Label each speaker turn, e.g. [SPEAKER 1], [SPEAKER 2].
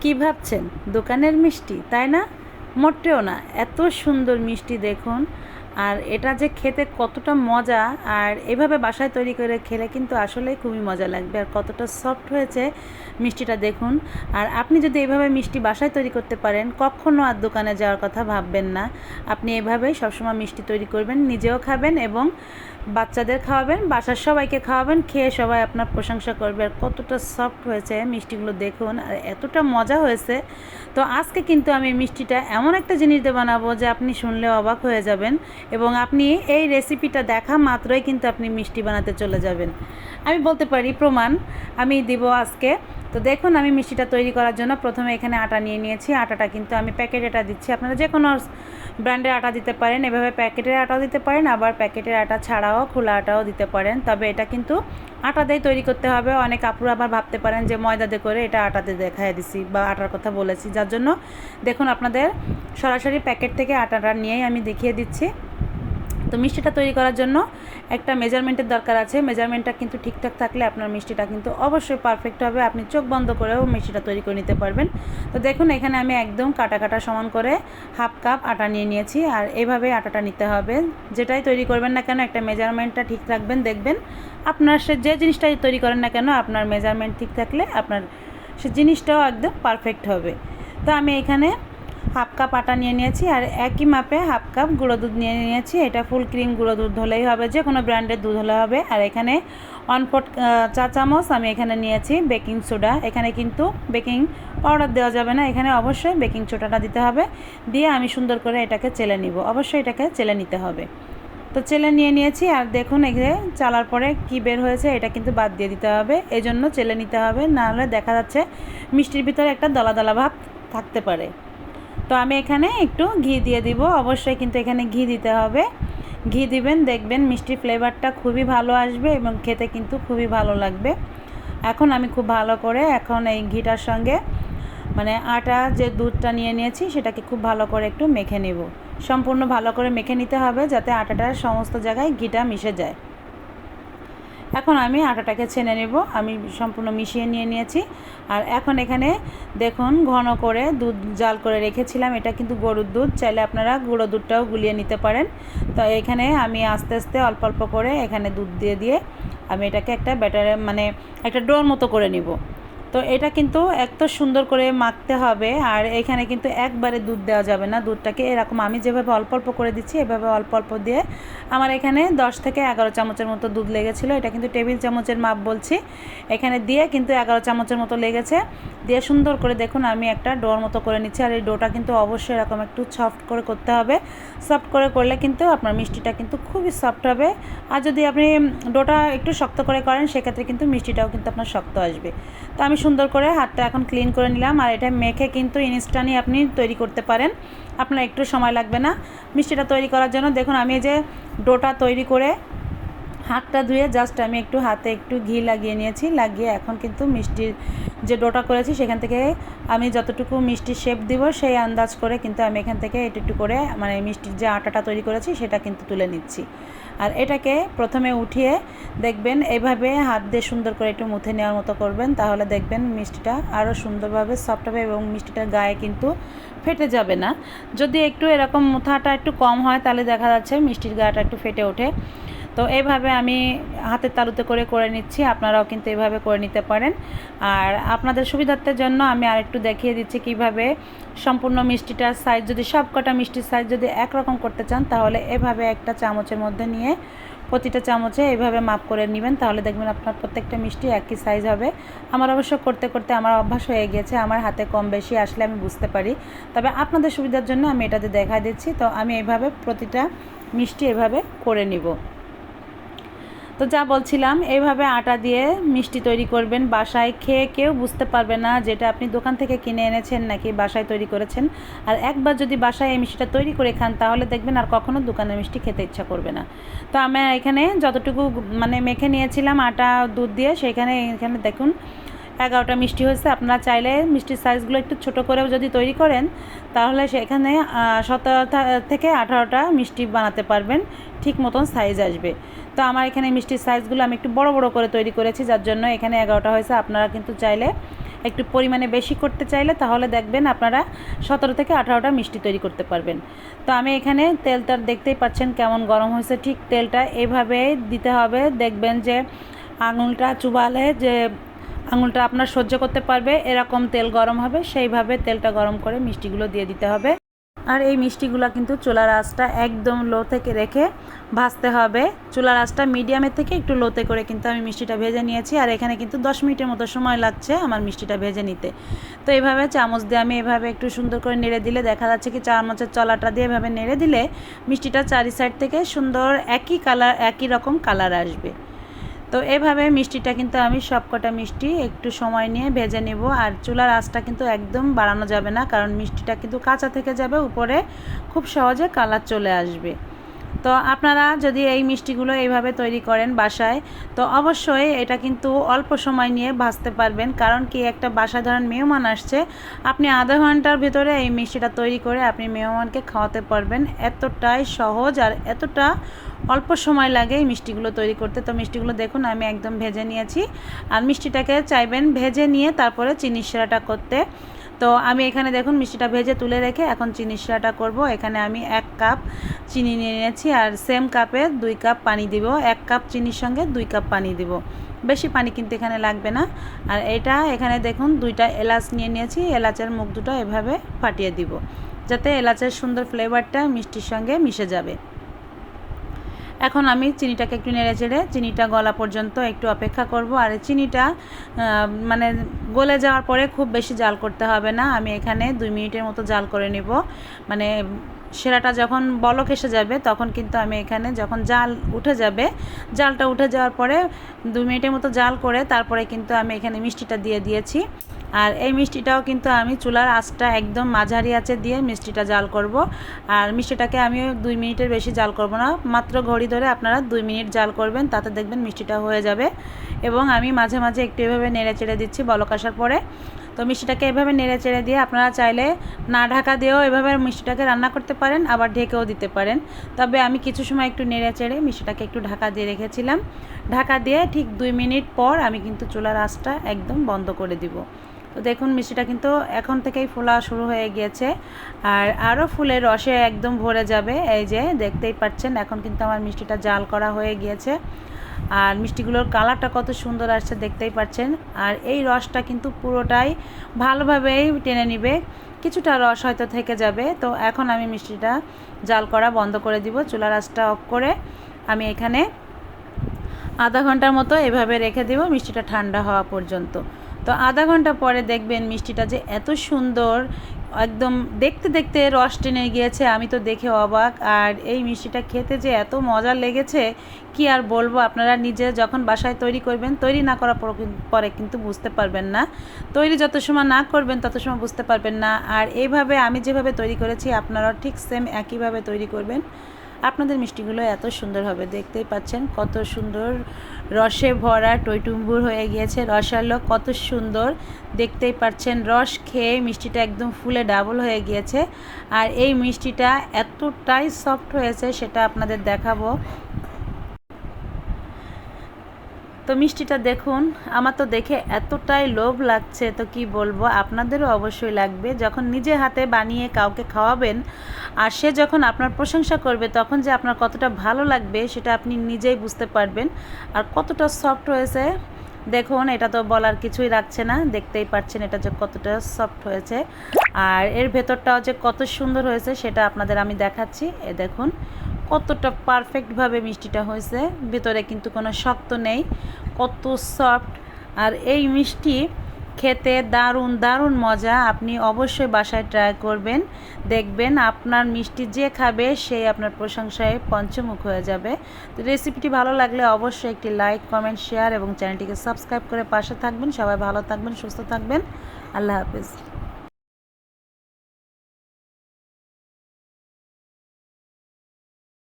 [SPEAKER 1] কি ভাবছেন? দোকানের মিষ্টি তাই না? মোটেও না। এত সুন্দর মিষ্টি দেখুন। আর এটা যে খেতে কতটা মজা আর এভাবে বাসায় তৈরি করে খেলে কিন্তু আসলে খুবই মজা লাগবে আর কতটা সফট হয়েছে মিষ্টিটা দেখুন। আর আপনি যদি এভাবে মিষ্টি বাসায় তৈরি করতে পারেন কখনও আর দোকানে যাওয়ার কথা ভাববেন না। আপনি এভাবেই সবসময় মিষ্টি তৈরি করবেন, নিজেও খাবেন এবং বাচ্চাদের খাওয়াবেন, বাসার সবাইকে খাওয়াবেন, খেয়ে সবাই আপনার প্রশংসা করবে। আর কতটা সফট হয়েছে মিষ্টিগুলো দেখুন আর এতটা মজা হয়েছে। তো আজকে কিন্তু আমি মিষ্টিটা এমন একটা জিনিস দিয়ে বানাবো যে আপনি শুনলে অবাক হয়ে যাবেন। এবং আপনি এই রেসিপিটা দেখা মাত্রই কিন্তু আপনি মিষ্টি বানাতে চলে যাবেন। আমি বলতে পারি, প্রমাণ, আমি দিব আজকে। তো দেখুন, আমি মিষ্টিটা তৈরি করার জন্য প্রথমে এখানে আটা নিয়ে নিয়েছি। আটাটা কিন্তু আমি প্যাকেট আটা দিচ্ছি। আপনারা যে কোনো ব্র্যান্ডের আটা দিতে পারেন, এভাবে প্যাকেটের আটাও দিতে পারেন, আবার প্যাকেটের আটা ছাড়াও খোলা আটাও দিতে পারেন। তবে এটা কিন্তু আটা দিয়ে তৈরি করতে হবে। অনেক আপুরা আবার ভাবতে পারেন যে, ময়দা দিয়ে করে এটা আটাতে দেখাই দিছি বা আটার কথা বলেছি। যার জন্য দেখুন, আপনাদের সরাসরি প্যাকেট থেকে আটাটা নিয়েই আমি দেখিয়ে দিচ্ছি। তো মিষ্টিটা তৈরি করার জন্য একটা মেজারমেন্টের দরকার আছে। মেজারমেন্টটা কিন্তু ঠিকঠাক থাকলে আপনার মিষ্টিটা কিন্তু অবশ্যই পারফেক্ট হবে। আপনি চোখ বন্ধ করেও মিষ্টিটা তৈরি করে নিতে পারবেন। তো দেখুন, এখানে আমি একদম কাটা কাটা সমান করে হাফ কাপ আটা নিয়ে নিয়েছি। আর এভাবে আটাটা নিতে হবে। যেটাই তৈরি করবেন না কেন, একটা মেজারমেন্টটা ঠিক রাখবেন, দেখবেন আপনার সে যে জিনিসটাই তৈরি করেন না কেন, আপনার মেজারমেন্ট ঠিক থাকলে আপনার সে জিনিসটাও একদম পারফেক্ট হবে। তো আমি এখানে হাফ কাপ আটা নিয়ে নিয়েছি আর একই মাপে হাফ কাপ গুঁড়ো দুধ নিয়ে নিয়েছি। এটা ফুল ক্রিম গুঁড়ো দুধ হলেই হবে যে কোনো ব্র্যান্ডের দুধ হলে হবে। আর এখানে ওয়ান চা চামচ আমি এখানে নিয়েছি বেকিং সোডা এখানে কিন্তু বেকিং পাউডার দেওয়া যাবে না, এখানে অবশ্যই বেকিং সোডাটা দিতে হবে। দিয়ে আমি সুন্দর করে এটাকে চেলে নিব। অবশ্যই এটাকে চেলে নিতে হবে। তো চেলে নিয়ে নিয়েছি আর দেখুন এখানে চালার পরে কি বের হয়েছে, এটা কিন্তু বাদ দিয়ে দিতে হবে। এই জন্য চেলে নিতে হবে, নাহলে দেখা যাচ্ছে মিষ্টির ভিতরে একটা দলা দলা ভাব থাকতে পারে। তো আমি এখানে একটু ঘি দিয়ে দিব। অবশ্যই কিন্তু এখানে ঘি দিতে হবে। ঘি দিবেন, দেখবেন মিষ্টি ফ্লেভারটা খুবই ভালো আসবে এবং খেতে কিন্তু খুবই ভালো লাগবে। এখন আমি খুব ভালো করে এখন এই ঘিটার সঙ্গে মানে আটা যে দুধটা নিয়ে নিয়েছি সেটাকে খুব ভালো করে একটু মেখে নেব। সম্পূর্ণ ভালো করে মেখে নিতে হবে যাতে আটাটার সমস্ত জায়গায় ঘিটা মিশে যায়। এখন আমি আটাটাকে ছেনে নেব। আমি সম্পূর্ণ মিশিয়ে নিয়ে নিয়েছি। আর এখন এখানে দেখুন, ঘন করে দুধ জাল করে রেখেছিলাম। এটা কিন্তু গরুর দুধ, চাইলে আপনারা গুঁড়ো দুধটাও গুলিয়ে নিতে পারেন। তো এখানে আমি আস্তে আস্তে অল্প অল্প করে এখানে দুধ দিয়ে দিয়ে আমি এটাকে একটা ব্যাটারে মানে একটা ডোর মতো করে নিব। তো এটা কিন্তু এত সুন্দর করে মাখতে হবে আর এখানে কিন্তু একবারে দুধ দেওয়া যাবে না দুধটাকে। এরকম আমি যেভাবে অল্প অল্প করে দিচ্ছি, এভাবে অল্প অল্প দিয়ে আমার এখানে দশ থেকে এগারো চামচের মতো দুধ লেগেছিলো। এটা কিন্তু টেবিল চামচের মাপ বলছি। এখানে দিয়ে কিন্তু এগারো চামচের মতো লেগেছে। দিয়ে সুন্দর করে দেখুন আমি একটা ডোর মতো করে নিচ্ছি আর এই ডোটা কিন্তু অবশ্যই এরকম একটু সফট করে করতে হবে। সফট করে করলে কিন্তু আপনার মিষ্টিটা কিন্তু খুবই সফট হবে। আর যদি আপনি ডোটা একটু শক্ত করে করেন, সেক্ষেত্রে কিন্তু মিষ্টিটাও কিন্তু আপনার শক্ত আসবে। তো আমি সুন্দর করে হাতটা এখন ক্লিন করে নিলাম। আর এটা মেখে কিন্তু ইনস্ট্যান্টই আপনি তৈরি করতে পারেন। আপনার একটু সময় লাগবে না। মিষ্টিটা তৈরি করার জন্য দেখুন, আমি যে ডোটা তৈরি করে হাতটা ধুয়ে জাস্ট আমি একটু হাতে একটু ঘি লাগিয়ে নিয়েছি, লাগিয়ে এখন কিন্তু মিষ্টির যে ডোটা করেছি সেখান থেকে আমি যতটুকু মিষ্টির শেপ দিব সেই আন্দাজ করে কিন্তু আমি এখান থেকে একটু একটু করে মানে মিষ্টির যে আটাটা তৈরি করেছি সেটা কিন্তু তুলে নিচ্ছি। আর এটাকে প্রথমে উঠিয়ে দেখবেন এভাবে হাত দিয়ে সুন্দর করে একটু মুথে নেওয়ার মতো করবেন, তাহলে দেখবেন মিষ্টিটা আরও সুন্দরভাবে সফট হবে এবং মিষ্টিটার গায়ে কিন্তু ফেটে যাবে না। যদি একটু এরকম মুথাটা একটু কম হয় তাহলে দেখা যাচ্ছে মিষ্টির গায়েটা একটু ফেটে ওঠে। তো এইভাবে আমি হাতের তালুতে করে করে নিচ্ছি। আপনারাও কিন্তু এভাবে করে নিতে পারেন। আর আপনাদের সুবিধার্থের জন্য আমি আরেকটু দেখিয়ে দিচ্ছি কীভাবে সম্পূর্ণ মিষ্টিটার সাইজ যদি সব কটা মিষ্টির সাইজ যদি একরকম করতে চান, তাহলে এভাবে একটা চামচের মধ্যে নিয়ে প্রতিটা চামচে এইভাবে মাপ করে নেবেন। তাহলে দেখবেন আপনার প্রত্যেকটা মিষ্টি একই সাইজ হবে। আমার অবশ্য করতে করতে আমার অভ্যাস হয়ে গেছে আমার হাতে কম বেশি আসলে আমি বুঝতে পারি। তবে আপনাদের সুবিধার জন্য আমি এটাতে দেখা দিচ্ছি। তো আমি এইভাবে প্রতিটা মিষ্টি এভাবে করে নিব। তো যা বলছিলাম এইভাবে আটা দিয়ে মিষ্টি তৈরি করবেন বাসায়, খেয়ে কেউ বুঝতে পারবে না যেটা আপনি দোকান থেকে কিনে এনেছেন নাকি বাসায় তৈরি করেছেন। আর একবার যদি বাসায় এই মিষ্টিটা তৈরি করে খান, তাহলে দেখবেন আর কখনো দোকানের মিষ্টি খেতে ইচ্ছা করবে না। তো আমি এখানে যতটুকু মানে মেখে নিয়েছিলাম আটা, দুধ দিয়ে, সেখানে, এখানে দেখুন, এগারোটা মিষ্টি হয়েছে। আপনারা চাইলে মিষ্টির সাইজগুলো একটু ছোট করেও যদি তৈরি করেন, তাহলে সেখানে সতেরো থেকে আঠারোটা মিষ্টি বানাতে পারবেন। ঠিক মতন সাইজ আসবে। তো আমার এখানে মিষ্টির সাইজগুলো আমি একটু বড় বড় করে তৈরি করেছি, যার জন্য এখানে এগারোটা হয়েছে। আপনারা কিন্তু চাইলে একটু পরিমাণে বেশি করতে চাইলে তাহলে দেখবেন আপনারা সতেরো থেকে আঠারোটা মিষ্টি তৈরি করতে পারবেন। তো আমি এখানে তেলটা দেখতেই পাচ্ছেন কেমন গরম হয়েছে, ঠিক তেলটা এইভাবে দিতে হবে। দেখবেন যে আঙুলটা চুবালে যে আঙুলটা আপনার সহ্য করতে পারবে, এরকম তেল গরম হবে, সেইভাবে তেলটা গরম করে মিষ্টিগুলো দিয়ে দিতে হবে। আর এই মিষ্টিগুলো কিন্তু চোলার আঁচটা একদম লো থেকে রেখে ভাজতে হবে। চুলার আঁচটা মিডিয়ামের থেকে একটু লোতে করে কিন্তু আমি মিষ্টিটা ভেজে নিয়েছি। আর এখানে কিন্তু দশ মিনিটের মতো সময় লাগছে আমার মিষ্টিটা ভেজে নিতে। তো এইভাবে চামচ দিয়ে আমি এভাবে একটু সুন্দর করে নেড়ে দিলে দেখা যাচ্ছে কি চামচের চলাটা দিয়ে এভাবে নেড়ে দিলে মিষ্টিটা চারি সাইড থেকে সুন্দর একই কালার একই রকম কালার আসবে। তো এভাবে মিষ্টিটা কিন্তু আমি সবকটা মিষ্টি একটু সময় নিয়ে ভেজে নেব। আর চুলার আঁচটা কিন্তু একদম বাড়ানো যাবে না, কারণ মিষ্টিটা কিন্তু কাঁচা থেকে যাবে, উপরে খুব সহজে কালার চলে আসবে। তো আপনারা যদি এই মিষ্টিগুলো এইভাবে তৈরি করেন বাসায়, তো অবশ্যই এটা কিন্তু অল্প সময় নিয়ে ভাজতে পারবেন। কারণ কি একটা বাসা ধরেন মেহমান আসছে, আপনি আধা ঘণ্টার ভিতরে এই মিষ্টিটা তৈরি করে আপনি মেহমানকে খাওয়াতে পারবেন। এতটাই সহজ আর এতটা অল্প সময় লাগে এই মিষ্টিগুলো তৈরি করতে। তো মিষ্টিগুলো দেখুন, আমি একদম ভেজে নিয়েছি। আর মিষ্টিটাকে চাইবেন ভেজে নিয়ে তারপরে চিনি সেরাটা করতে। তো আমি এখানে দেখুন মিষ্টিটা ভেজে তুলে রেখে এখন চিনি শিরাটা করব। এখানে আমি এক কাপ চিনি নিয়ে নিয়েছি আর সেম কাপে দুই কাপ পানি দিব। এক কাপ চিনির সঙ্গে দুই কাপ পানি দিব। বেশি পানি কিন্তু এখানে লাগবে না। আর এটা এখানে দেখুন দুইটা এলাচ নিয়ে নিয়েছি। এলাচের মুখ দুটো এভাবে ফাটিয়ে দিব। যাতে এলাচের সুন্দর ফ্লেভারটা মিষ্টির সঙ্গে মিশে যাবে। এখন আমি চিনিটাকে একটু নেড়ে চেড়ে, চিনিটা গলা পর্যন্ত একটু অপেক্ষা করব। আর চিনিটা মানে গলে যাওয়ার পরে খুব বেশি জাল করতে হবে না। আমি এখানে দুই মিনিটের মতো জাল করে নেব। মানে সেরাটা যখন বলক এসে যাবে, তখন কিন্তু আমি এখানে যখন জাল উঠে যাবে, জালটা উঠে যাওয়ার পরে দুই মিনিটের মতো জাল করে তারপরে কিন্তু আমি এখানে মিষ্টিটা দিয়ে দিয়েছি। আর এই মিষ্টিটাও কিন্তু আমি চুলার আঁচটা একদম মাঝারি আছে দিয়ে মিষ্টিটা জাল করব। আর মিষ্টিটাকে আমি দুই মিনিটের বেশি জাল করব না, মাত্র ঘড়ি ধরে আপনারা দুই মিনিট জাল করবেন, তাতে দেখবেন মিষ্টিটা হয়ে যাবে। এবং আমি মাঝে মাঝে একটু এভাবে নেড়ে চেড়ে দিচ্ছি বলক আসার পরে। তো মিষ্টিটাকে এভাবে নেড়ে চেড়ে দিয়ে আপনারা চাইলে না ঢাকা দিয়েও এভাবে মিষ্টিটাকে রান্না করতে পারেন, আবার ঢেকেও দিতে পারেন। তবে আমি কিছু সময় একটু নেড়ে চেড়ে মিষ্টিটাকে একটু ঢাকা দিয়ে রেখেছিলাম। ঢাকা দিয়ে ঠিক দুই মিনিট পর আমি কিন্তু চুলার আঁচটা একদম বন্ধ করে দিব। দেখুন, মিষ্টিটা কিন্তু এখন থেকেই ফোলা শুরু হয়ে গিয়েছে। আর আরও ফুলের রসে একদম ভরে যাবে। এই যে, দেখতেই পাচ্ছেন, এখন কিন্তু আমার মিষ্টিটা জাল করা হয়ে গিয়েছে। আর মিষ্টিগুলোর কালারটা কত সুন্দর আসছে, দেখতেই পাচ্ছেন। আর এই রসটা কিন্তু পুরোটাই ভালোভাবেই টেনে নিবে। কিছুটা রস হয়তো থেকে যাবে। তো এখন আমি মিষ্টিটা জাল করা বন্ধ করে দিব। চুলার আঁচটা অফ করে আমি এখানে আধা ঘণ্টার মতো এভাবে রেখে দেব, মিষ্টিটা ঠান্ডা হওয়া পর্যন্ত। তো আধা ঘণ্টা পরে দেখবেন মিষ্টিটা যে এত সুন্দর, একদম দেখতে দেখতে রস টেনে গিয়েছে, আমি তো দেখে অবাক। আর এই মিষ্টিটা খেতে যে এত মজার লেগেছে, কি আর বলব? আপনারা নিজে যখন বাসায় তৈরি করবেন, তৈরি না করার পরে কিন্তু বুঝতে পারবেন না। তৈরি যত সময় না করবেন, তত সময় বুঝতে পারবেন না। আর এইভাবে আমি যেভাবে তৈরি করেছি, আপনারাও ঠিক সেম একইভাবে তৈরি করবেন। আপনাদের মিষ্টিগুলো এত সুন্দর হবে, দেখতেই পাচ্ছেন কত সুন্দর রসে ভরা টইটুম্বুর হয়ে গিয়েছে, রসালো কত সুন্দর, দেখতেই পাচ্ছেন রস খেয়ে মিষ্টিটা একদম ফুলে ডাবল হয়ে গিয়েছে। আর এই মিষ্টিটা এতটাই সফট হয়েছে, সেটা আপনাদের দেখাবো। তো মিষ্টিটা দেখুন, আমার তো দেখে এতটাই লোভ লাগছে, তো কি বলব? আপনাদেরও অবশ্যই লাগবে। যখন নিজে হাতে বানিয়ে কাউকে খাওয়াবেন, আর সে যখন আপনার প্রশংসা করবে, তখন যে আপনার কতটা ভালো লাগবে, সেটা আপনি নিজেই বুঝতে পারবেন। আর কতটা সফট হয়েছে, দেখুন, এটা তো বলার কিছুই রাখছে না, দেখতেই পাচ্ছেন এটা যে কতটা সফট হয়েছে। আর এর ভেতরটাও যে কত সুন্দর হয়েছে, সেটা আপনাদের আমি দেখাচ্ছি। এ দেখুন কতটা পারফেক্টভাবে মিষ্টিটা হয়েছে, ভিতরে কিন্তু কোনো শক্ত নেই, কত সফট আর এই মিষ্টি খেতে দারুণ দারুণ মজা। আপনি অবশ্যই বাসায় ট্রাই করবেন, দেখবেন আপনার মিষ্টি যে খাবে সেই আপনার প্রশংসায় পঞ্চমুখ হয়ে যাবে। তো রেসিপিটি ভালো লাগলে অবশ্যই একটি লাইক কমেন্ট শেয়ার এবং চ্যানেলটিকে সাবস্ক্রাইব করে পাশে থাকবেন। সবাই ভালো থাকবেন, সুস্থ থাকবেন। আল্লাহ হাফিজ।